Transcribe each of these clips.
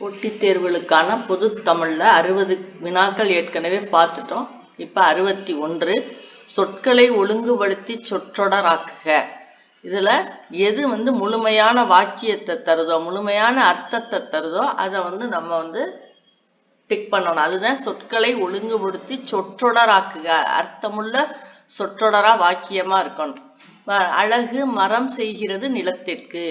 போட்டித் தேர்வுகளுக்கான பொது தமிழில் அறுபது வினாக்கள் ஏற்கனவே பார்த்துட்டோம். இப்போ அறுபத்தி ஒன்று. சொற்களை ஒழுங்குபடுத்தி சொற்றொடராக்குக. இதில் எது வந்து முழுமையான வாக்கியத்தை தருதோ முழுமையான அர்த்தத்தை தருதோ அதை வந்து நம்ம வந்து டிக் பண்ணணும். அதுதான் சொற்களை ஒழுங்குபடுத்தி சொற்றொடராக்குக. அர்த்தமுள்ள சொற்றொடராக வாக்கியமாக இருக்கணும். அழகு மரம் செய்கிறது நிலத்திற்கு.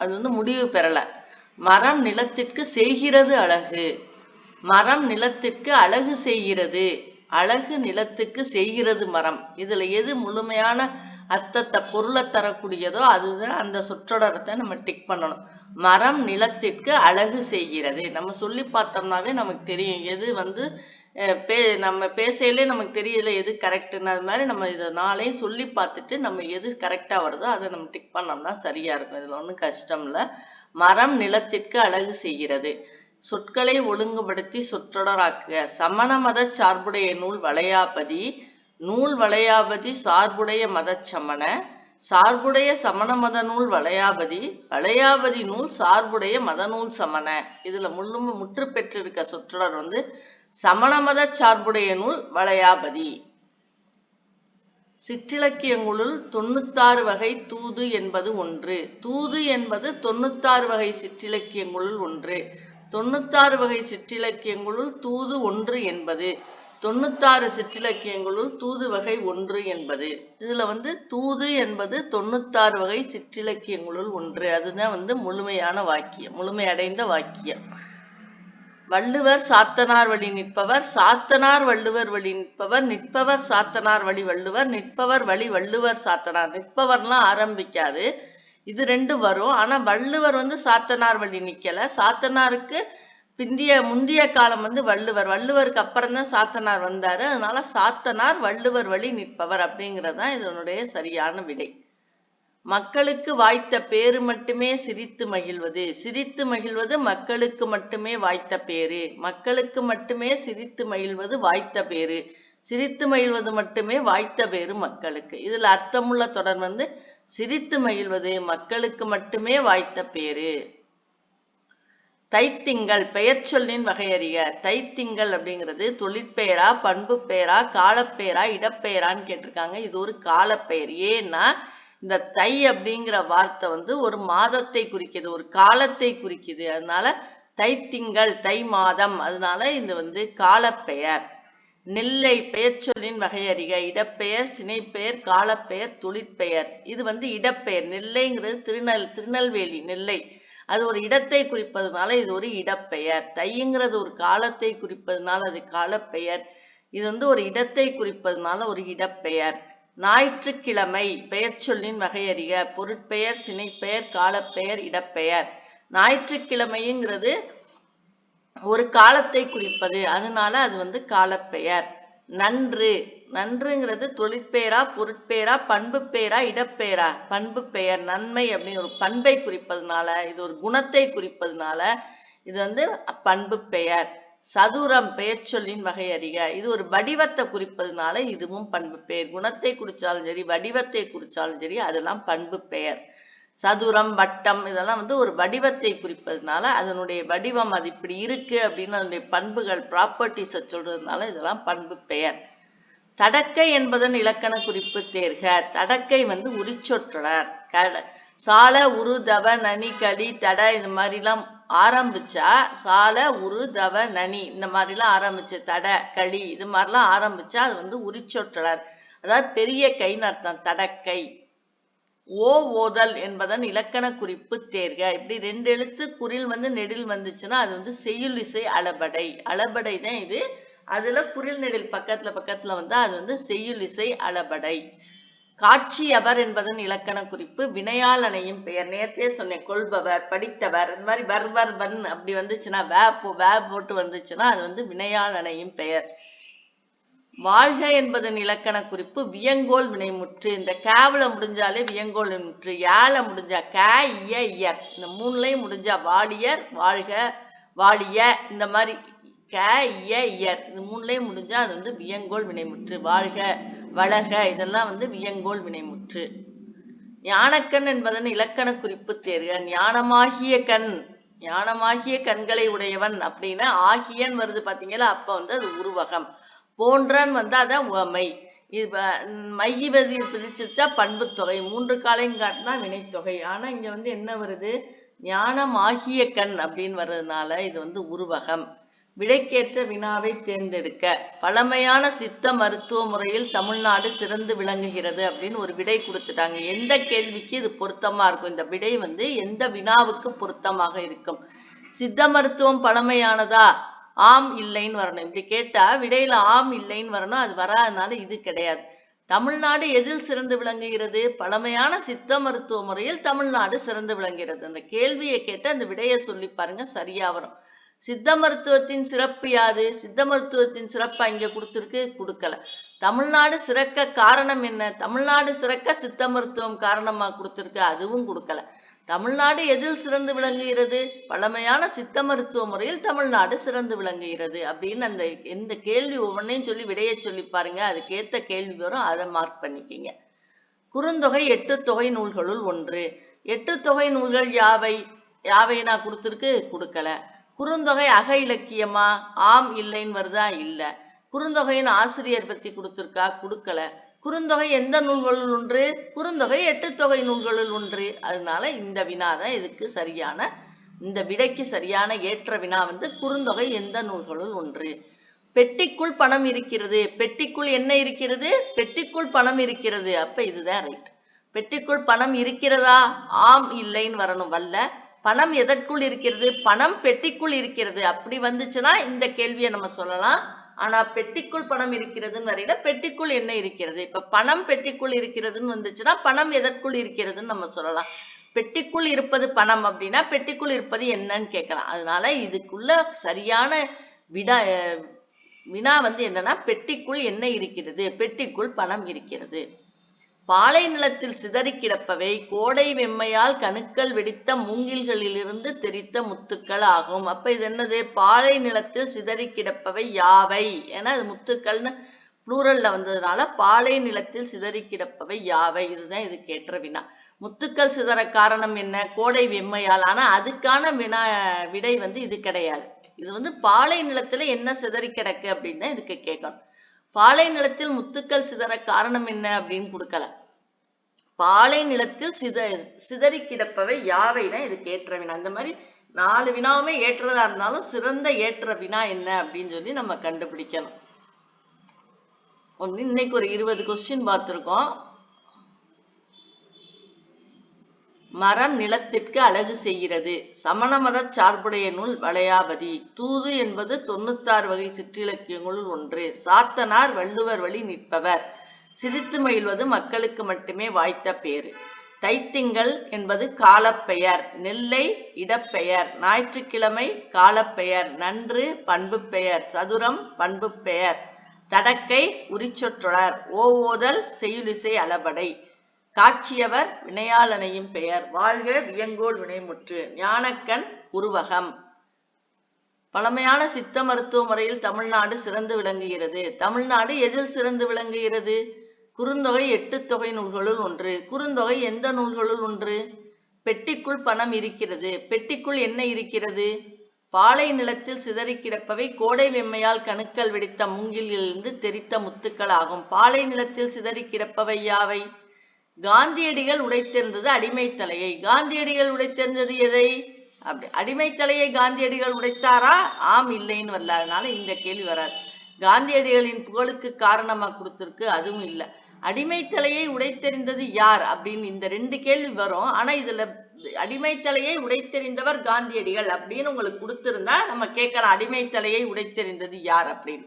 அது வந்து முடிவு பெறலை. மரம் நிலத்திற்கு செய்கிறது அழகு. மரம் நிலத்திற்கு அழகு செய்கிறது. அழகு நிலத்துக்கு செய்கிறது மரம். இதுல எது முழுமையான அர்த்தத்தை பொருளை தரக்கூடியதோ அதுதான் அந்த சொற்றொடரத்தை நம்ம டிக் பண்ணணும். மரம் நிலத்திற்கு அழகு செய்கிறது. நம்ம சொல்லி பார்த்தோம்னாவே நமக்கு தெரியும் எது வந்து பே நம்ம பேசையிலே நமக்கு தெரியல எது கரெக்டுன்னு அது மாதிரி நம்ம இதை நாளையும் சொல்லி பார்த்துட்டு நம்ம எது கரெக்டாக வருதோ அதை நம்ம டிக் பண்ணோம்னா சரியாக இருக்கும். இதில் ஒன்றும் கஷ்டம் இல்லை. மரம் நிலத்திற்கு அழகு செய்கிறது. சொற்களை ஒழுங்குபடுத்தி சொற்றொடராக்குக. சமண மத சார்புடைய நூல் வளையாபதி. நூல் வளையாபதி சார்புடைய மதச்சமண சார்புடைய சமண மத நூல் வளையாபதி. வளையாபதி நூல் சார்புடைய மத நூல் சமண. இதுல முள்ளும் முற்று பெற்றிருக்க சொற்றொடர் வந்து சமண மத சார்புடைய நூல் வளையாபதி. சிற்றிலக்கியங்களுள் தொண்ணூத்தாறு வகை தூது என்பது ஒன்று. தூது என்பது தொண்ணூத்தாறு வகை சிற்றிலக்கியங்களுள் ஒன்று. தொண்ணூத்தாறு வகை சிற்றிலக்கியங்களுள் தூது ஒன்று என்பது. தொண்ணூத்தாறு சிற்றிலக்கியங்களுள் தூது வகை ஒன்று என்பது. இதுல வந்து தூது என்பது தொண்ணூத்தாறு வகை சிற்றிலக்கியங்களுள் ஒன்று. அதுதான் வந்து முழுமையான வாக்கியம் முழுமையடைந்த வாக்கியம். வள்ளுவர் சாத்தனார் வழி நிற்பவர் சாத்தனார் வள்ளுவர் வழி நிற்பவர் நிற்பவர் சாத்தனார் வழி வள்ளுவர் நிற்பவர் வழி வள்ளுவர் சாத்தனார். நிற்பவர்லாம் ஆரம்பிக்காது. இது ரெண்டு வரும். ஆனா வள்ளுவர் வந்து சாத்தனார் வழி நிக்கல. சாத்தனாருக்கு பிந்திய முந்திய காலம் வந்து வள்ளுவர். வள்ளுவருக்கு அப்புறம் தான் சாத்தனார் வந்தாரு. அதனால சாத்தனார் வள்ளுவர் வழி நிற்பவர் அப்படிங்கிறது தான் இதனுடைய சரியான விடை. மக்களுக்கு வாய்த்த பேரு மட்டுமே சிரித்து மகிழ்வது. சிரித்து மகிழ்வது மக்களுக்கு மட்டுமே வாய்த்த பேரு. மக்களுக்கு மட்டுமே சிரித்து மகிழ்வது வாய்த்த பேரு. சிரித்து மகிழ்வது மட்டுமே வாய்த்த பேரு மக்களுக்கு. இதுல அர்த்தமுள்ள தொடர் வந்து சிரித்து மகிழ்வது மக்களுக்கு மட்டுமே வாய்த்த பேரு. தைத்திங்கள் பெயர் சொல்லின் வகையறிக தைத்திங்கள் அப்படிங்கிறது தொழிற்பெயரா பண்பு பெயரா காலப்பெயரா இடப்பெயரான்னு கேட்டிருக்காங்க. இது ஒரு காலப்பெயர். ஏன்னா இந்த தை அப்படிங்கிற வார்த்தை வந்து ஒரு மாதத்தை குறிக்குது ஒரு காலத்தை குறிக்குது. அதனால தைத்திங்கள் தை மாதம். அதனால இது வந்து காலப்பெயர். நெல்லை பெயர்ச்சொல்லின் வகையறிக இடப்பெயர் சினைப்பெயர் காலப்பெயர் தொழிற்பெயர் இது வந்து இடப்பெயர். நெல்லைங்கிறது திருநெல் திருநெல்வேலி நெல்லை. அது ஒரு இடத்தை குறிப்பதுனால இது ஒரு இடப்பெயர். தைங்கிறது ஒரு காலத்தை குறிப்பதுனால அது காலப்பெயர். இது வந்து ஒரு இடத்தை குறிப்பதுனால ஒரு இடப்பெயர். ஞாயிற்றுக்கிழமை பெயர் சொல்லின் வகையறிக பொருட்பெயர் சினைப்பெயர் காலப்பெயர் இடப்பெயர். ஞாயிற்றுக்கிழமைங்கிறது ஒரு காலத்தை குறிப்பது. அதனால அது வந்து காலப்பெயர். நன்று. நன்றுங்கிறது தொழிற்பெயரா பொருட்பெயரா பண்பு பெயரா இடப்பெயரா? பண்பு பெயர் நன்மை அப்படின்னு ஒரு பண்பை குறிப்பதுனால இது ஒரு குணத்தை குறிப்பதனால இது வந்து பண்பு பெயர் சதுரம் பெயர் சொல்லின் வகை அறிக. இது ஒரு வடிவத்தை குறிப்பதுனால இதுவும் பண்பு பெயர். குணத்தை குறிச்சாலும் சரி வடிவத்தை குறிச்சாலும் சரி அதெல்லாம் பண்பு பெயர். சதுரம் வட்டம் இதெல்லாம் வந்து ஒரு வடிவத்தை குறிப்பதுனால அதனுடைய வடிவம் அது இப்படி இருக்கு அப்படின்னு அதனுடைய பண்புகள் ப்ராப்பர்ட்டிஸை சொல்றதுனால இதெல்லாம் பண்பு பெயர். தடக்கை என்பதன் இலக்கண குறிப்பு தேர்க. தடக்கை வந்து உரிச்சொற்றொடர் கட சால உரு தவ நனி களி தட இந்த மாதிரிலாம் ஆரம்பிச்சா சால உரு தவ நனி இந்த மாதிரிலாம் ஆரம்பிச்சு தடை களி இது மாதிரிலாம் ஆரம்பிச்சா அது வந்து உரிச்சொற்றலர். அதாவது பெரிய கைன்னு அர்த்தம் தடக்கை ஓ ஓதல் என்பதன் இலக்கண குறிப்பு தேர்க. இப்படி ரெண்டு எழுத்து குறில் வந்து நெடில் வந்துச்சுன்னா அது வந்து செய்யுள் இசை அளபடை. அளபடை தான் இது. அதுல குறில் நெடில் பக்கத்துல பக்கத்துல வந்தா அது வந்து செய்யுள் இசை அளபடை. காட்சி அவர் என்பதன் இலக்கண குறிப்பு வினையால் அணையும் பெயர். நேர்த்தே சொன்னேன் கொள்பவர் படித்தவர் இந்த மாதிரி வர் வர் வன் அப்படி வந்துச்சுன்னா வே போ வே போட்டு வந்துச்சுன்னா அது வந்து வினையால் அணையும் பெயர். வாழ்க என்பதன் இலக்கண குறிப்பு வியங்கோல் வினைமுற்று. இந்த கேவல முடிஞ்சாலே வியங்கோல் வினைமுற்று. ஏல முடிஞ்சா கே இய இயர் இந்த மூணுலையும் முடிஞ்சா வாடியர் வாழ்க வாழிய. இந்த மாதிரி கே இய இயர் இந்த மூணுலையும் முடிஞ்சா அது வந்து வியங்கோல் வினைமுற்று. வாழ்க. வளர்க இதெல்லாம் வந்து வியங்கோல் வினைமுற்று. ஞானக்கண் என்பதன் இலக்கண குறிப்பு தேர்க ஞானமாகிய கண் ஞானமாகிய கண்களை உடையவன் அப்படின்னா ஆகியன் வருது பாத்தீங்களா? அப்ப வந்து அது உருவகம். போன்றன் வந்து அதான் உவமை. இது மையவதி பிரிச்சிருச்சா பண்பு தொகை மூன்று காலையும் காட்டினா வினைத்தொகை. ஆனா இங்க வந்து என்ன வருது? ஞானம் ஆகிய கண் அப்படின்னு வர்றதுனால இது வந்து உருவகம். விடைக்கேற்ற வினாவை தேர்ந்தெடுக்க. பழமையான சித்த மருத்துவ முறையில் தமிழ்நாடு சிறந்து விளங்குகிறது அப்படின்னு ஒரு விடை கொடுத்துட்டாங்க. எந்த கேள்விக்கு இது பொருத்தமா இருக்கும்? இந்த விடை வந்து எந்த வினாவுக்கு பொருத்தமாக இருக்கும்? சித்த மருத்துவம் பழமையானதா? ஆம் இல்லைன்னு வரணும். இப்படி கேட்டா விடையில ஆம் இல்லைன்னு வரணும். அது வராதனால இது கிடையாது. தமிழ்நாடு எதில் சிறந்து விளங்குகிறது? பழமையான சித்த மருத்துவ முறையில் தமிழ்நாடு சிறந்து விளங்குகிறது. அந்த கேள்வியை கேட்டு அந்த விடையை சொல்லி பாருங்க சரியா வரும். சித்த மருத்துவத்தின் சிறப்பு யாது? சித்த மருத்துவத்தின் சிறப்பு இங்க கொடுத்துருக்கு கொடுக்கல. தமிழ்நாடு சிறக்க காரணம் என்ன? தமிழ்நாடு சிறக்க சித்த மருத்துவம் காரணமா கொடுத்துருக்கு அதுவும் கொடுக்கல. தமிழ்நாடு எதில் சிறந்து விளங்குகிறது? பழமையான சித்த மருத்துவ முறையில் தமிழ்நாடு சிறந்து விளங்குகிறது அப்படின்னு அந்த எந்த கேள்வி ஒவ்வொன்றையும் சொல்லி விடைய சொல்லி பாருங்க. அதுக்கேத்த கேள்வி வரும் அதை மார்க் பண்ணிக்கிங்க. குறுந்தொகை எட்டு தொகை நூல்களுள் ஒன்று. எட்டு தொகை நூல்கள் யாவை? யாவை நான் கொடுத்துருக்கு? கொடுக்கல. குறுந்தொகை அக இலக்கியமா? ஆம் இல்லைன்னு வருதா? இல்ல. குறுந்தொகையின் ஆசிரியர் பத்தி கொடுத்துருக்கா? கொடுக்கல. குறுந்தொகை எந்த நூல்களுள் ஒன்று? குறுந்தொகை எட்டு தொகை நூல்களுள் ஒன்று. அதனால இந்த வினா தான் இதுக்கு சரியான இந்த விடைக்கு சரியான ஏற்ற வினா வந்து குறுந்தொகை எந்த நூல்களுள் ஒன்று. பெட்டிக்குள் பணம் இருக்கிறது. பெட்டிக்குள் என்ன இருக்கிறது? பெட்டிக்குள் பணம் இருக்கிறது. அப்ப இதுதான் ரைட் பெட்டிக்குள் பணம் இருக்கிறதா? ஆம் இல்லைன்னு வரணும். வல்ல பணம் எதற்குள் இருக்கிறது? பணம் பெட்டிக்குள் இருக்கிறது. அப்படி வந்துச்சுன்னா இந்த கேள்வியை நம்ம சொல்லலாம். ஆனா பெட்டிக்குள் பணம் இருக்கிறதுன்னு வரையில பெட்டிக்குள் என்ன இருக்கிறது? இப்ப பணம் பெட்டிக்குள் இருக்கிறதுன்னு வந்துச்சுன்னா பணம் எதற்குள் இருக்கிறதுன்னு நம்ம சொல்லலாம். பெட்டிக்குள் இருப்பது பணம் அப்படின்னா பெட்டிக்குள் இருப்பது என்னன்னு கேட்கலாம். அதனால இதுக்குள்ள சரியான விடா அஹ் வினா வந்து என்னன்னா பெட்டிக்குள் என்ன இருக்கிறது? பெட்டிக்குள் பணம் இருக்கிறது. பாலை நிலத்தில் சிதறி கிடப்பவை கோடை வெம்மையால் கணுக்கள் வெடித்த மூங்கில்களிலிருந்து தெரித்த முத்துக்கள் ஆகும். அப்ப இது என்னது? பாலை நிலத்தில் சிதறி கிடப்பவை யாவை? ஏன்னா அது முத்துக்கள்னு ப்ளூரல்ல வந்ததுனால பாலை நிலத்தில் சிதறி கிடப்பவை யாவை? இதுதான் இது கேட்ட வினா. முத்துக்கள் சிதற காரணம் என்ன? கோடை வெம்மையால். ஆனா அதுக்கான வினா விடை வந்து இது கிடையாது. இது வந்து பாலை நிலத்துல என்ன சிதறி கிடக்கு அப்படின்னு தான் இதுக்கு கேட்கணும் பாலை நிலத்தில் முத்துக்கள் சிதற காரணம் என்ன அப்படின்னு கொடுக்கல. பாலை நிலத்தில் சித சிதறி கிடப்பவை யாவைனா? இதுக்கு ஏற்ற வினா. அந்த மாதிரி நாலு வினாவுமே ஏற்றதா இருந்தாலும் சிறந்த ஏற்ற வினா என்ன அப்படின்னு சொல்லி நம்ம கண்டுபிடிக்கணும். ஒன்று இன்னைக்கு ஒரு இருபது கொஸ்டின் பார்த்துருக்கோம். மரம் நிலத்திற்கு அழகு செய்கிறது. சமண மத சார்புடைய நூல் வளையாபதி. தூது என்பது தொண்ணூத்தாறு வகை சிற்றிலக்கியங்களுள் ஒன்று. சாத்தனார் வள்ளுவர் வழி நிற்பவர். சிரித்து மகிழ்வது மக்களுக்கு மட்டுமே வாய்த்த பேரு தைத்திங்கள் என்பது காலப்பெயர் நெல்லை இடப்பெயர் ஞாயிற்றுக்கிழமை காலப்பெயர் நன்று பண்பு பெயர் சதுரம் பண்பு பெயர் தடக்கை உரிச்சொற்றொடர் ஓவோதல் செய்யுளிசை அளபடை காட்சியவர் வினையாளனையும் பெயர் வாழ்க வியங்கோல் வினைமுற்று ஞானக்கண் உருவகம். பழமையான சித்த மருத்துவ முறையில் தமிழ்நாடு சிறந்து விளங்குகிறது. தமிழ்நாடு எதில் சிறந்து விளங்குகிறது? குறுந்தொகை எட்டு தொகை நூல்களுள் ஒன்று. குறுந்தொகை எந்த நூல்களுள் ஒன்று? பெட்டிக்குள் பணம் இருக்கிறது. பெட்டிக்குள் என்ன இருக்கிறது? பாலை நிலத்தில் சிதறி கிடப்பவை கோடை வெம்மையால் கணுக்கள் வெடித்த மூங்கிலிருந்து தெரித்த முத்துக்கள் ஆகும். பாலை நிலத்தில் சிதறி கிடப்பவை யாவை? காந்தியடிகள் உடைத்தெறிந்தது அடிமை தலையை. காந்தியடிகள் உடைத்தெறிந்தது எதை? அப்படி அடிமை தலையை காந்தியடிகள் உடைத்தாரா? ஆம் இல்லைன்னு வரல. அதனால இந்த கேள்வி வராது. காந்தியடிகளின் புகழுக்கு காரணமா கொடுத்திருக்கு அதுவும் இல்லை. அடிமைத்தலையை உடைத்தெறிந்தது யார்? அப்படின்னு இந்த ரெண்டு கேள்வி வரும். ஆனா இதுல அடிமைத்தலையை உடைத்தெறிந்தவர் காந்தியடிகள் அப்படின்னு உங்களுக்கு கொடுத்திருந்தா நம்ம கேட்கலாம் அடிமைத்தலையை உடைத்தெறிந்தது யார் அப்படின்னு.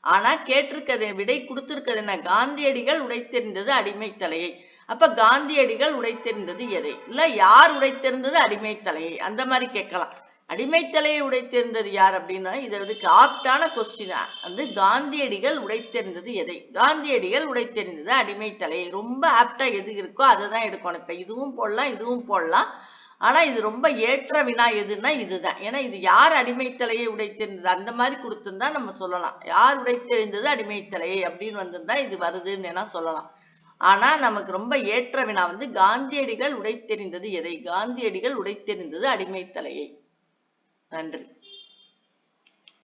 ஆனா கேட்டிருக்கிறது விடை கொடுத்திருக்கிறது என்ன? காந்தியடிகள் உடைத்தெறிந்தது அடிமைத்தலையை. அப்ப காந்தியடிகள் உடைத்தெறிந்தது எதை? இல்ல யார் உடைத்தெறிந்தது அடிமைத்தலையை? அந்த மாதிரி கேட்கலாம். அடிமைத்தலையை உடைத்தெறிந்தது யார் அப்படின்னா இதை இதுக்கு ஆப்டான கொஸ்டின் வந்து காந்தியடிகள் உடைத்தெறிந்தது எதை? காந்தியடிகள் உடைத்தெறிந்தது அடிமைத்தலை ரொம்ப ஆப்டா எது இருக்கோ அதை தான் எடுக்கணும். இப்போ இதுவும் போடலாம் இதுவும் போடலாம். ஆனால் இது ரொம்ப ஏற்ற வினா எதுன்னா இதுதான். ஏன்னா இது யார் அடிமைத்தலையை உடைத்தெறிந்தது? அந்த மாதிரி கொடுத்துருந்தா நம்ம சொல்லலாம். யார் உடைத்தெறிந்தது அடிமைத்தலையை அப்படின்னு வந்திருந்தா இது வருதுன்னு வேணா சொல்லலாம். ஆனால் நமக்கு ரொம்ப ஏற்ற வினா வந்து காந்தியடிகள் உடைத்தெறிந்தது எதை? காந்தியடிகள் உடைத்தெறிந்தது அடிமைத்தலையை. நன்றி.